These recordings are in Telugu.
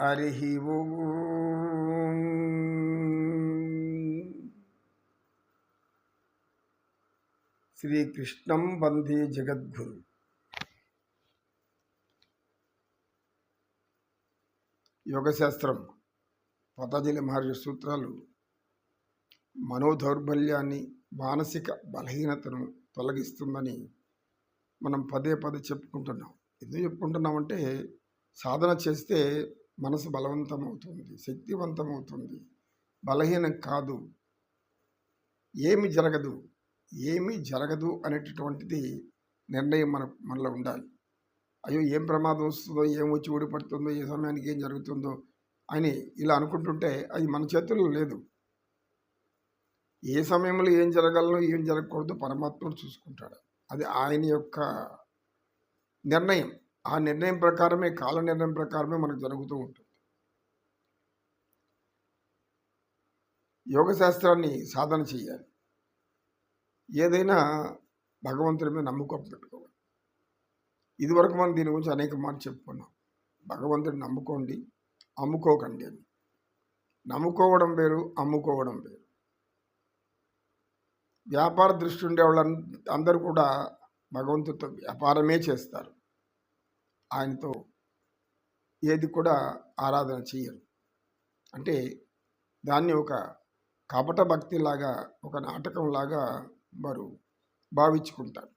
హరి ఓం. శ్రీకృష్ణం వందే జగద్గురు. యోగశాస్త్రం పతంజలి మహర్షి సూత్రాలు మనోదౌర్బల్యాన్ని మానసిక బలహీనతను తొలగిస్తుందని మనం పదే పదే చెప్పుకుంటున్నాం. ఎందుకు చెప్పుకుంటున్నామంటే సాధన చేస్తే మనసు బలవంతం అవుతుంది శక్తివంతం బలహీనం కాదు. ఏమి జరగదు ఏమీ జరగదు అనేటటువంటిది నిర్ణయం మన మనలో ఉండాలి. అయ్యో ఏం ప్రమాదం వస్తుందో ఏం వచ్చి ఊడిపడుతుందో ఏ సమయానికి ఏం జరుగుతుందో అని ఇలా అనుకుంటుంటే అది మన చేతుల్లో లేదు. ఏ సమయంలో ఏం జరగాలో ఏం జరగకూడదు పరమాత్ముడు చూసుకుంటాడు. అది ఆయన యొక్క నిర్ణయం. ఆ నిర్ణయం ప్రకారమే కాల నిర్ణయం ప్రకారమే మనకు జరుగుతూ ఉంటుంది. యోగ శాస్త్రాన్ని సాధన చేయాలి. ఏదైనా భగవంతుడి మీద నమ్మకం పెట్టుకోవాలి. ఇదివరకు మనం దీని గురించి అనేక మాటలు చెప్పుకున్నాం. భగవంతుడిని నమ్ముకోండి అమ్ముకోకండి అని. నమ్ముకోవడం వేరు అమ్ముకోవడం వేరు. వ్యాపార దృష్టి ఉండే వాళ్ళ అందరూ కూడా భగవంతుడితో వ్యాపారమే చేస్తారు. ఆయనతో ఏది కూడా ఆరాధన చేయరు అంటే దాన్ని ఒక కపట భక్తిలాగా ఒక నాటకంలాగా వారు భావించుకుంటారు.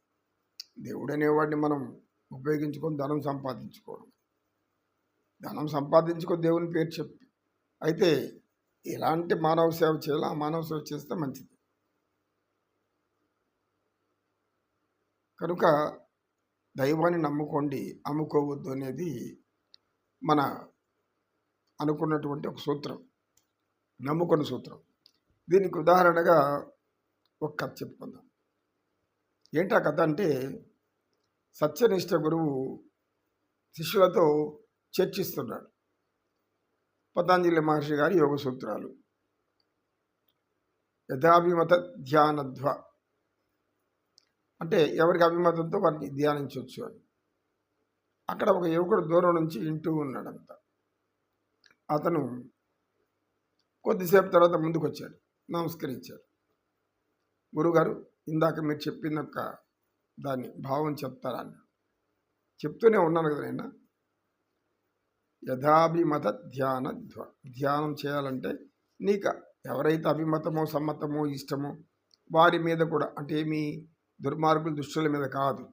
దేవుడు అనేవాడిని మనం ఉపయోగించుకొని ధనం సంపాదించుకోవడం. ధనం సంపాదించుకొని దేవుని పేరు చెప్పి. అయితే ఎలాంటి మానవ సేవ చేయాలో ఆ మానవ సేవ చేస్తే మంచిది. కనుక దైవాన్ని నమ్ముకోండి అమ్ముకోవద్దు అనేది మన అనుకున్నటువంటి ఒక సూత్రం నమ్ముకున్న సూత్రం. దీనికి ఉదాహరణగా ఒక కథ చెప్పుకుందాం. ఏంటా కథ అంటే సత్యనిష్ట గురువు శిష్యులతో చర్చిస్తున్నాడు. పతంజలి మహర్షి గారి యోగ సూత్రాలు యథాభిమత ధ్యానధ్వ అంటే ఎవరికి అభిమతంతో వారిని ధ్యానించవచ్చు అని. అక్కడ ఒక యువకుడు దూరం నుంచి వింటూ ఉన్నాడంత అతను కొద్దిసేపు తర్వాత ముందుకు వచ్చాడు నమస్కరించాడు. గురుగారు ఇందాక మీరు చెప్పిన ఒక దాన్ని భావం చెప్తారా అన్నాడు చెప్తూనే ఉన్నాను కదా నేను. యథాభిమత ధ్యాన ధ్యానం చేయాలంటే నీక ఎవరైతే అభిమతమో సమ్మతమో ఇష్టమో వారి మీద కూడా అంటే మీ దుర్మార్గులు దుష్టుల మీద కాదు.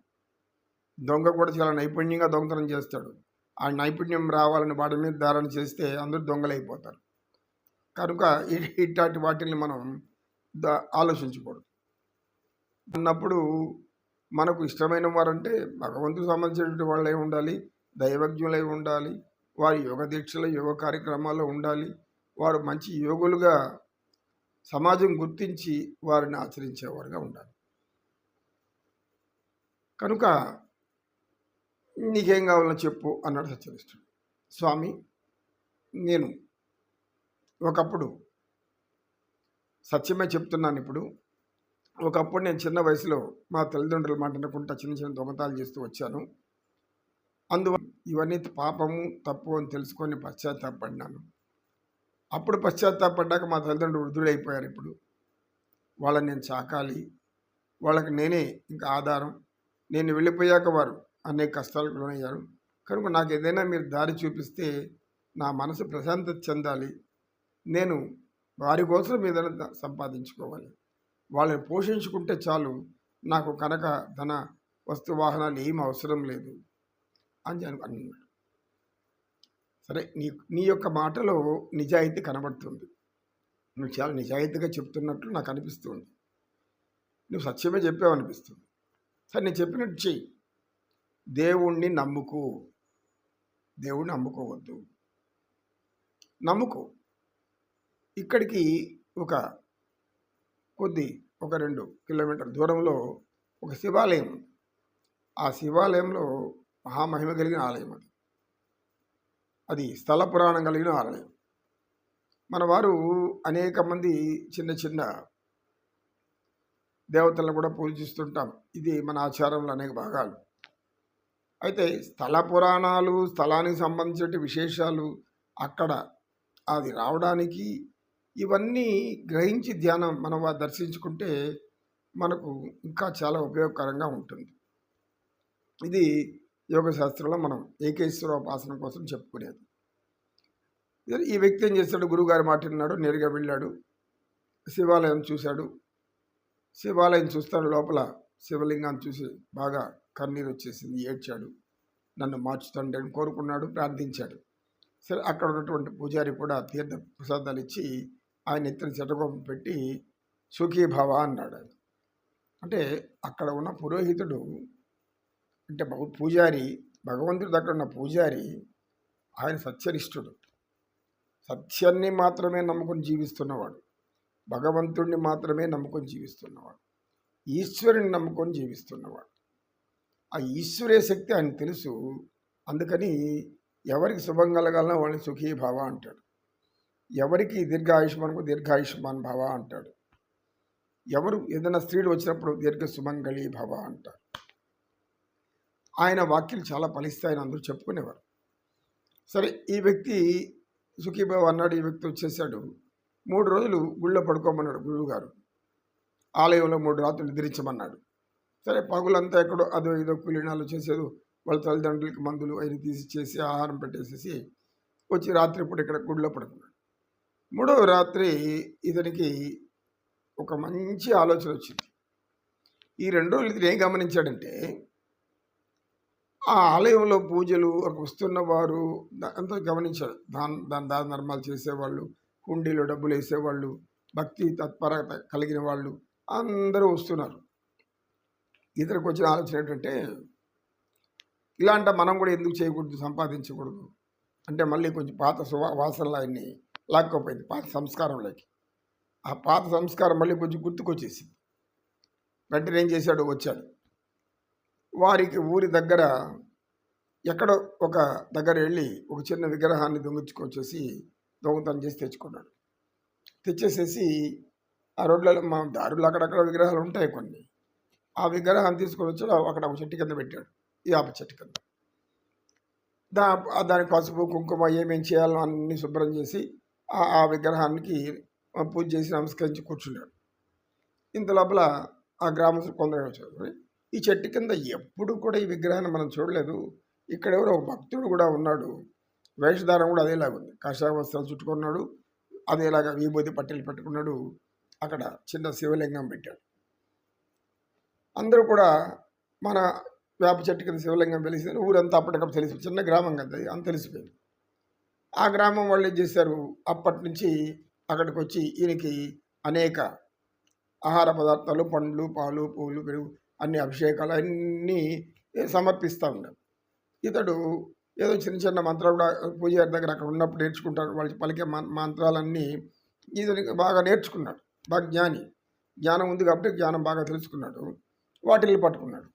దొంగ కూడా చాలా నైపుణ్యంగా దొంగతనం చేస్తాడు. ఆ నైపుణ్యం రావాలని వాటి మీద ధారణ చేస్తే అందరూ దొంగలైపోతారు. కనుక ఇట్లాంటి వాటిని మనం ద ఆలోచించకూడదు. అన్నప్పుడు మనకు ఇష్టమైన వారంటే భగవంతుకు సంబంధించినటువంటి వాళ్ళై ఉండాలి దైవజ్ఞులై ఉండాలి వారి యోగ దీక్షల యోగ కార్యక్రమాల్లో ఉండాలి వారు మంచి యోగులుగా సమాజం గుర్తించి వారిని ఆచరించేవారుగా ఉండాలి. కనుక నీకేం కావాలో చెప్పు అన్నాడు సత్యనిష్ఠుడు స్వామి నేను ఒకప్పుడు సత్యమే చెప్తున్నాను ఇప్పుడు. ఒకప్పుడు నేను చిన్న వయసులో మా తల్లిదండ్రుల మాట చిన్న చిన్న దొంగతాలు చేస్తూ వచ్చాను. అందువల్ల ఇవన్నీ పాపము తప్పు అని తెలుసుకొని పశ్చాత్తాపడినాను. అప్పుడు పశ్చాత్తాపడ్డాక మా తల్లిదండ్రులు వృద్ధుడైపోయారు ఇప్పుడు. వాళ్ళని నేను చాకాలి. వాళ్ళకి నేనే ఇంకా ఆధారం. నేను వెళ్ళిపోయాక వారు అనేక కష్టాలకు లోనయ్యారు. కనుక నాకు ఏదైనా మీరు దారి చూపిస్తే నా మనసు ప్రశాంతత చెందాలి. నేను వారి కోసం ఏదైనా సంపాదించుకోవాలి. వాళ్ళని పోషించుకుంటే చాలు నాకు కనుక ధన వస్తు వాహనాలు ఏం అవసరం లేదు అని అన్నాడు. సరే నీ నీ యొక్క మాటలో నిజాయితీ కనబడుతుంది. నువ్వు చాలా నిజాయితీగా చెప్తున్నట్లు నాకు అనిపిస్తుంది. నువ్వు సత్యమే చెప్పావు అనిపిస్తుంది సరే నేను చెప్పినట్టు చెయ్యి. దేవుణ్ణి నమ్ముకు. దేవుణ్ణి నమ్ముకోవద్దు. నమ్ముకో. ఇక్కడికి ఒక కొద్ది ఒక రెండు కిలోమీటర్ దూరంలో ఒక శివాలయం ఆ శివాలయంలో మహామహిమ కలిగిన ఆలయం అది. అది స్థల పురాణం కలిగిన ఆలయం. మన వారు అనేక మంది చిన్న చిన్న దేవతలను కూడా పూజిస్తుంటాం. ఇది మన ఆచారంలో అనేక భాగాలు. అయితే స్థల పురాణాలు స్థలానికి సంబంధించిన విశేషాలు అక్కడ అది రావడానికి ఇవన్నీ గ్రహించి ధ్యానం మనం దర్శించుకుంటే మనకు ఇంకా చాలా ఉపయోగకరంగా ఉంటుంది. ఇది యోగ శాస్త్రంలో మనం ఏకేశ్వరోపాసన కోసం చెప్పుకునేది. ఈ వ్యక్తి ఏం చేస్తాడు? గురువుగారి మాట విన్నాడు నేరుగా వెళ్ళాడు శివాలయం చూశాడు శివాలయం చూస్తాడు లోపల శివలింగాన్ని చూసి బాగా కన్నీరు వచ్చేసింది ఏడ్చాడు. నన్ను మార్చుతండి అని కోరుకున్నాడు ప్రార్థించాడు. సరే అక్కడ ఉన్నటువంటి పూజారి కూడా తీర్థ ప్రసాదాలు ఇచ్చి ఆయన ఎత్తిన శటకోపం పెట్టి సుఖీభావ అన్నాడు అంటే అక్కడ ఉన్న పురోహితుడు అంటే పూజారి భగవంతుడి దగ్గర ఉన్న పూజారి ఆయన సత్యనిష్ఠుడు. సత్యాన్ని మాత్రమే నమ్ముకుని జీవిస్తున్నవాడు. భగవంతుణ్ణి మాత్రమే నమ్ముకొని జీవిస్తున్నవాడు. ఈశ్వరుని నమ్ముకొని జీవిస్తున్నవాడు. ఆ ఈశ్వరే శక్తి ఆయన తెలుసు. అందుకని ఎవరికి శుభం కలగాలన్నా వాళ్ళని సుఖీ భావ అంటాడు. ఎవరికి దీర్ఘాయుష్మాన్కు దీర్ఘాయుష్మాన్ భావ అంటాడు. ఎవరు ఏదైనా స్త్రీలు వచ్చినప్పుడు దీర్ఘ సుమంగళి భవ అంటారు ఆయన వాక్యలు చాలా ఫలిస్తాయని అందరూ చెప్పుకునేవారు. సరే ఈ వ్యక్తి సుఖీభావ అన్నాడు ఈ వ్యక్తి వచ్చేసాడు. మూడు రోజులు గుళ్ళో పడుకోమన్నాడు గురువుగారు. ఆలయంలో మూడు రాత్రులు నిద్రించమన్నాడు సరే పగులంతా ఎక్కడో అదో ఇదో కూలీనాలు చేసేదో వాళ్ళ తల్లిదండ్రులకి మందులు అవి తీసి చేసి ఆహారం పెట్టేసేసి వచ్చి రాత్రిపూట ఇక్కడ గుడిలో పడుకున్నాడు. మూడవ రాత్రి ఇతనికి ఒక మంచి ఆలోచన వచ్చింది. ఈ రెండు రోజులు ఇతను ఏం గమనించాడంటే ఆ ఆలయంలో పూజలు అక్కడ వస్తున్న వారు దా- అంతా గమనించాడు. దాన దాని దాన ధర్మాలు చేసేవాళ్ళు హుండీలో డబ్బులు వేసేవాళ్ళు భక్తి తత్పరత కలిగిన వాళ్ళు అందరూ వస్తున్నారు. ఇతనికి వచ్చిన ఆలోచన ఏంటంటే ఇలాంటి మనం కూడా ఎందుకు చేయకూడదు సంపాదించకూడదు? అంటే మళ్ళీ కొంచెం పాత సువా వాసనలు అన్ని లాక్కోపోయింది పాత సంస్కారంలోకి. ఆ పాత సంస్కారం మళ్ళీ కొంచెం గుర్తుకొచ్చేసింది. వెంటనే ఏం చేశాడు? వచ్చాడు. వారికి ఊరి దగ్గర ఎక్కడో ఒక దగ్గర వెళ్ళి ఒక చిన్న విగ్రహాన్ని దొంగిచ్చుకొచ్చేసి దొంగతనం చేసి తెచ్చుకున్నాడు. తెచ్చేసేసి ఆ రోడ్లలో మా దారులు అక్కడక్కడ విగ్రహాలు ఉంటాయి కొన్ని. ఆ విగ్రహాన్ని తీసుకొని వచ్చి అక్కడ ఒక చెట్టు కింద పెట్టాడు. ఈ ఆప చెట్టు కింద. దా దాని దానికి పసుపు కుంకుమ ఏమేం చేయాలో అన్ని శుభ్రం చేసి ఆ ఆ విగ్రహానికి పూజ చేసి నమస్కరించి కూర్చున్నాడు. ఇంత లోపల ఆ గ్రామస్తులు కొందరు వచ్చారు ఈ చెట్టు కింద ఎప్పుడు కూడా ఈ విగ్రహాన్ని మనం చూడలేదు. ఇక్కడ ఎవరో ఒక భక్తుడు కూడా ఉన్నాడు. వేషధారం కూడా అదేలాగా ఉంది. కాషాయ వస్త్రాలు చుట్టుకున్నాడు. అదేలాగా విభూతి పట్టెలు పెట్టుకున్నాడు. అక్కడ చిన్న శివలింగం పెట్టాడు. అందరూ కూడా మన వేప చెట్టు కింద శివలింగం తెలిసి ఊరంతా అప్పటికప్పుడు తెలిసి చిన్న గ్రామం కదా అంత తెలిసిపోయింది. ఆ గ్రామం వాళ్ళు ఏం చేశారు? అప్పటి నుంచి అక్కడికి వచ్చి ఈయనకి అనేక ఆహార పదార్థాలు పండ్లు పాలు పూలు పెరుగు అన్ని అభిషేకాలు అన్నీ సమర్పిస్తూ ఉన్నాడు ఇతడు ఏదో చిన్న చిన్న మంత్రాలు కూడా పూజారి దగ్గర అక్కడ ఉన్నప్పుడు నేర్చుకుంటాడు వాళ్ళు పలికే మంత్రాలన్నీ ఇతనికి బాగా నేర్చుకున్నాడు. బాగా జ్ఞాని. జ్ఞానం ఉంది కాబట్టి జ్ఞానం బాగా తెలుసుకున్నాడు. వాటిల్ని పట్టుకున్నాడు.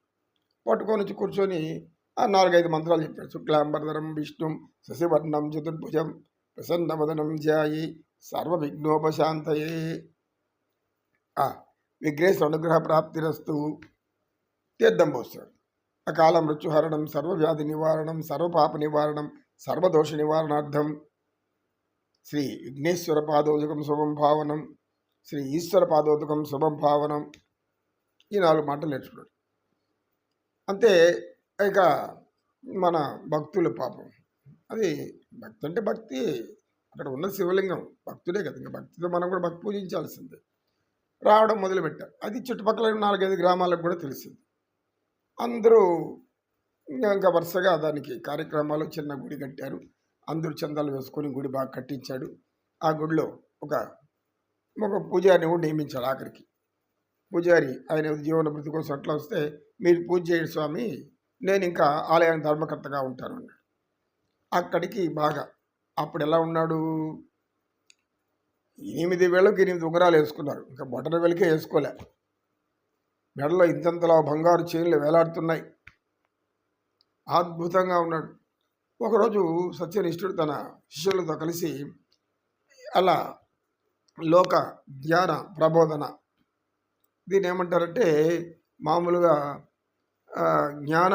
పట్టుకొని వచ్చి కూర్చొని ఆ నాలుగైదు మంత్రాలు చెప్పాడు. శుక్లాంబరధరం విష్ణు శశివర్ణం చతుర్భుజం ప్రసన్నవదనం జాయి సర్వ విఘ్నోపశాంతయే ఆ, విఘ్నేశ అనుగ్రహ ప్రాప్తిరస్తు. తీర్థం పోస్తాడు అకాల మృత్యుహరణం సర్వవ్యాధి నివారణం సర్వపాప నివారణం సర్వదోష నివారణార్థం శ్రీ విఘ్నేశ్వర పాదోదకం శుభం భావనం శ్రీ ఈశ్వర పాదోదకం శుభం భావనం. ఈ నాలుగు మాటలు నేర్చుకున్నాడు అంతే ఇక మన భక్తులు పాపం. అది భక్తి అంటే భక్తి అక్కడ ఉన్న శివలింగం భక్తుడే కదా ఇంకా భక్తితో మనం కూడా భక్తి పూజించాల్సిందే. రావడం మొదలుపెట్టారు అది చుట్టుపక్కల నాలుగైదు గ్రామాలకు కూడా తెలిసింది. అందరూ ఇంకా వరుసగా దానికి కార్యక్రమాలు చిన్న గుడి కట్టారు. అందరూ చందాలు వేసుకొని గుడి బాగా కట్టించాడు. ఆ గుడిలో ఒక ఒక పూజారిని కూడా నియమించాడు ఆఖరికి. పూజారి ఆయన జీవన వృత్తి కోసం అట్లా వస్తే మీరు పూజ చేయండి స్వామి నేను ఇంకా ఆలయానికి ధర్మకర్తగా ఉంటాను అన్నాడు. అక్కడికి బాగా అప్పుడు ఎలా ఉన్నాడు? ఎనిమిది వేలకు ఎనిమిది ఉంగరాలు వేసుకున్నారు. ఇంకా బొటన వెలికే వేసుకోలే. మెడలో ఇంతంతలా బంగారు చైన్లు వేలాడుతున్నాయి. అద్భుతంగా ఉన్నాడు. ఒకరోజు సత్యనిష్ఠుడు తన శిష్యులతో కలిసి అలా లోక జ్ఞాన ప్రబోధన. దీన్ని ఏమంటారంటే మామూలుగా జ్ఞాన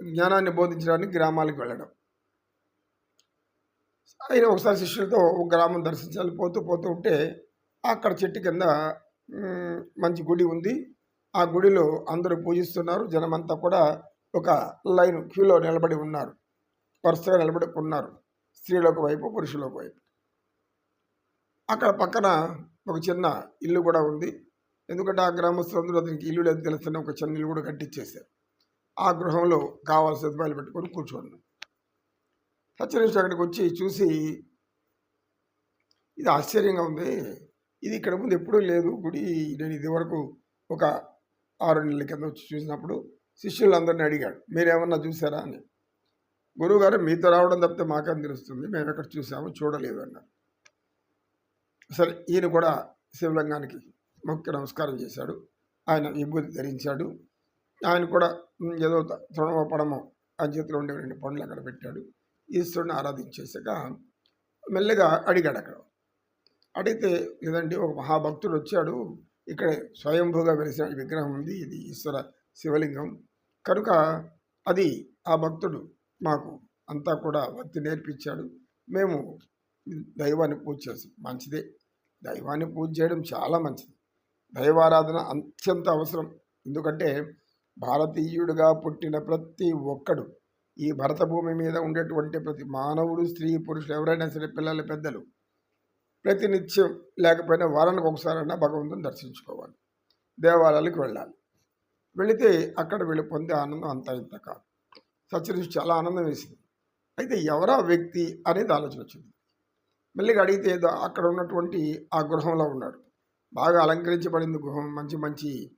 జ్ఞానాన్ని బోధించడానికి గ్రామాలకు వెళ్ళడం. ఆయన ఒకసారి శిష్యులతో ఒక గ్రామం దర్శించాలి పోతూ పోతూ ఉంటే అక్కడ చెట్టు కింద మంచి గుడి ఉంది. ఆ గుడిలో అందరూ పూజిస్తున్నారు. జనమంతా కూడా ఒక లైన్ క్యూలో నిలబడి ఉన్నారు. వరుసగా నిలబడి ఉన్నారు. స్త్రీలకు వైపు పురుషులకు వైపు. అక్కడ పక్కన ఒక చిన్న ఇల్లు కూడా ఉంది. ఎందుకంటే ఆ గ్రామస్తులందరూ అతనికి ఇల్లు లేదు తెలుస్తున్న ఒక చిన్న ఇల్లు కూడా కట్టించేశారు ఆ గృహంలో కావాల్సిన సదుపాయాలు పెట్టుకొని కూర్చోండి సత్యనిష్ట అక్కడికి వచ్చి చూసి ఇది ఆశ్చర్యంగా ఉంది. ఇది ఇక్కడ ముందు ఎప్పుడూ లేదు గుడి. నేను ఇది వరకు ఒక ఆరు నెలల కింద వచ్చి చూసినప్పుడు శిష్యులందరినీ అడిగాడు మీరేమన్నా చూసారా అని. గురువుగారు మీతో రావడం తప్పితే మాకేం తెలుస్తుంది? మేము ఎక్కడ చూసాము చూడలేదు అన్నారు. సరే ఈయన కూడా శివలింగానికి మొక్కి నమస్కారం చేశాడు. ఆయన విభూతి ధరించాడు. ఆయన కూడా ఏదో తృణమో పడమో ఆ చేతిలో ఉండే రెండు పండ్లు అక్కడ పెట్టాడు. ఈశ్వరుని ఆరాధించేసాక మెల్లగా అడిగాడు అక్కడ. అడిగితే లేదండి ఒక మహాభక్తుడు వచ్చాడు ఇక్కడ స్వయంభూగా వెలిసిన విగ్రహం ఉంది. ఇది ఈశ్వర శివలింగం. కనుక అది ఆ భక్తుడు మాకు అంతా కూడా భక్తి నేర్పించాడు. మేము దైవాన్ని పూజ చేస్తాం. మంచిదే. దైవాన్ని పూజ చేయడం చాలా మంచిది. దైవారాధన అత్యంత అవసరం. ఎందుకంటే భారతీయుడిగా పుట్టిన ప్రతి ఒక్కడు ఈ భరత భూమి మీద ఉండేటువంటి ప్రతి మానవుడు స్త్రీ పురుషులు ఎవరైనా సరే పిల్లల పెద్దలు ప్రతినిత్యం లేకపోయినా వారానికి ఒకసారైనా భగవంతుని దర్శించుకోవాలి. దేవాలయాలకు వెళ్ళాలి. వెళితే అక్కడ వీళ్ళు పొందే ఆనందం అంతా ఇంత కాదు. సత్యదృష్టి చాలా ఆనందం వేసింది. అయితే ఎవరా వ్యక్తి అనేది ఆలోచన వచ్చింది. మళ్ళీ అడిగితే ఏదో అక్కడ ఉన్నటువంటి ఆ గృహంలో ఉన్నాడు. బాగా అలంకరించబడింది గృహం. మంచి మంచి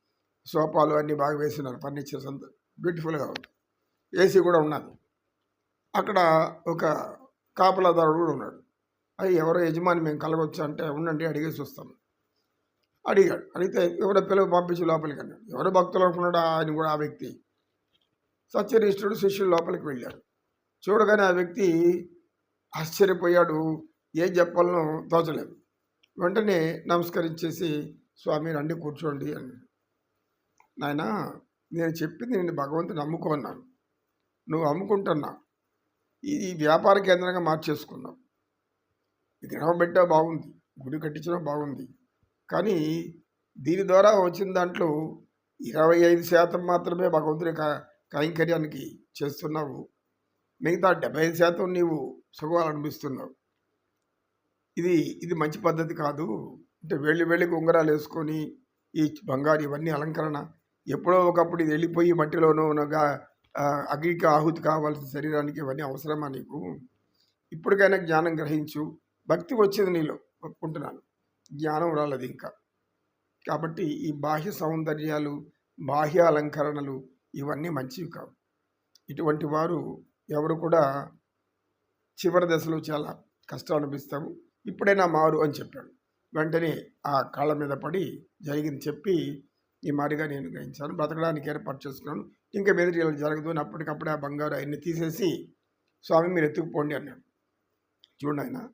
సోఫాలు అన్నీ బాగా వేసినారు. ఫర్నిచర్స్ అంతా బ్యూటిఫుల్గా ఉంది. ఏసీ కూడా ఉన్నది. అక్కడ ఒక కాపలాదారుడు కూడా ఉన్నాడు. అయ్యి ఎవరో యజమాని మేము కలగొచ్చు అంటే ఉండండి అడిగేసి వస్తాము అడిగాడు. అడిగితే ఎవరో పిల్లలు పంపించి లోపలికి అన్నాడు. ఎవరో భక్తులు అనుకున్నాడు ఆయన కూడా ఆ వ్యక్తి. సత్యనిష్ఠుడు శిష్యుడు లోపలికి వెళ్ళాడు చూడగానే ఆ వ్యక్తి ఆశ్చర్యపోయాడు. ఏం చెప్పాలనో తోచలేదు. వెంటనే నమస్కరించేసి స్వామి రండి కూర్చోండి అని నాయన నేను చెప్పింది నేను భగవంతుని అమ్ముకున్నాను నువ్వు అమ్ముకుంటున్నా ఇది వ్యాపార కేంద్రంగా మార్చేసుకున్నావు. విగ్రహం పెట్టా బాగుంది గుడి కట్టించడం బాగుంది. కానీ దీని ద్వారా వచ్చిన దాంట్లో ఇరవై ఐదు శాతం మాత్రమే భగవంతుని కా- కైంకర్యానికి చేస్తున్నావు. మిగతా డెబ్బై ఐదు శాతం నీవు సుఖాలు అనిపిస్తున్నావు ఇది ఇది మంచి పద్ధతి కాదు. అంటే వెళ్ళి వెళ్ళి ఉంగరాలు వేసుకొని ఈ బంగారు ఇవన్నీ అలంకరణ ఎప్పుడో ఒకప్పుడు ఇది వెళ్ళిపోయి మట్టిలోనూ ఉన్నగా అగ్నికి ఆహుతి కావాల్సిన శరీరానికి ఇవన్నీ అవసరమా నీకు? ఇప్పటికైనా జ్ఞానం గ్రహించు. భక్తి వచ్చేది నీలో ఒప్పుకుంటున్నాను. జ్ఞానం రాలేదు ఇంకా. కాబట్టి ఈ బాహ్య సౌందర్యాలు బాహ్య అలంకరణలు ఇవన్నీ మంచివి కావు. ఇటువంటి వారు ఎవరు కూడా చివరి దశలో చాలా కష్టం అనిపిస్తాము ఇప్పుడైనా మారు అని చెప్పాడు. వెంటనే ఆ కాళ్ళ మీద పడి జరిగింది చెప్పి ఈ మారిగా నేను గ్రహించాను. బ్రతకడానికి ఏర్పాటు చేసుకున్నాను. ఇంకా మీద ఇలా జరగదు అని అప్పటికప్పుడే ఆ బంగారు ఆయన్ని తీసేసి స్వామి మీరు ఎత్తుకుపోండి అన్నాడు. చూడండి ఆయన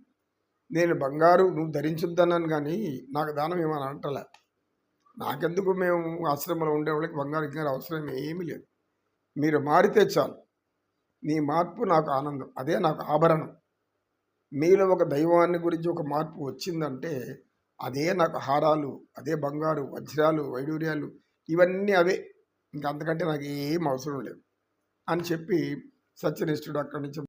నేను బంగారు నువ్వు ధరించుద్దన్నాను కానీ నాకు దానం ఏమని అంటలే నాకెందుకు మేము ఆశ్రమంలో ఉండే వాళ్ళకి బంగారు ఇంకా అవసరం ఏమీ లేదు. మీరు మారితే చాలు. నీ మార్పు నాకు ఆనందం. అదే నాకు ఆభరణం. మీలో ఒక దైవాన్ని గురించి ఒక మార్పు వచ్చిందంటే అదే నాకు హారాలు అదే బంగారు వజ్రాలు వైడూర్యాలు ఇవన్నీ అవే. ఇంకా అంతకంటే నాకు ఏం అవసరం లేదు. అని చెప్పి సత్యనిష్ఠుడు అక్కడి నుంచి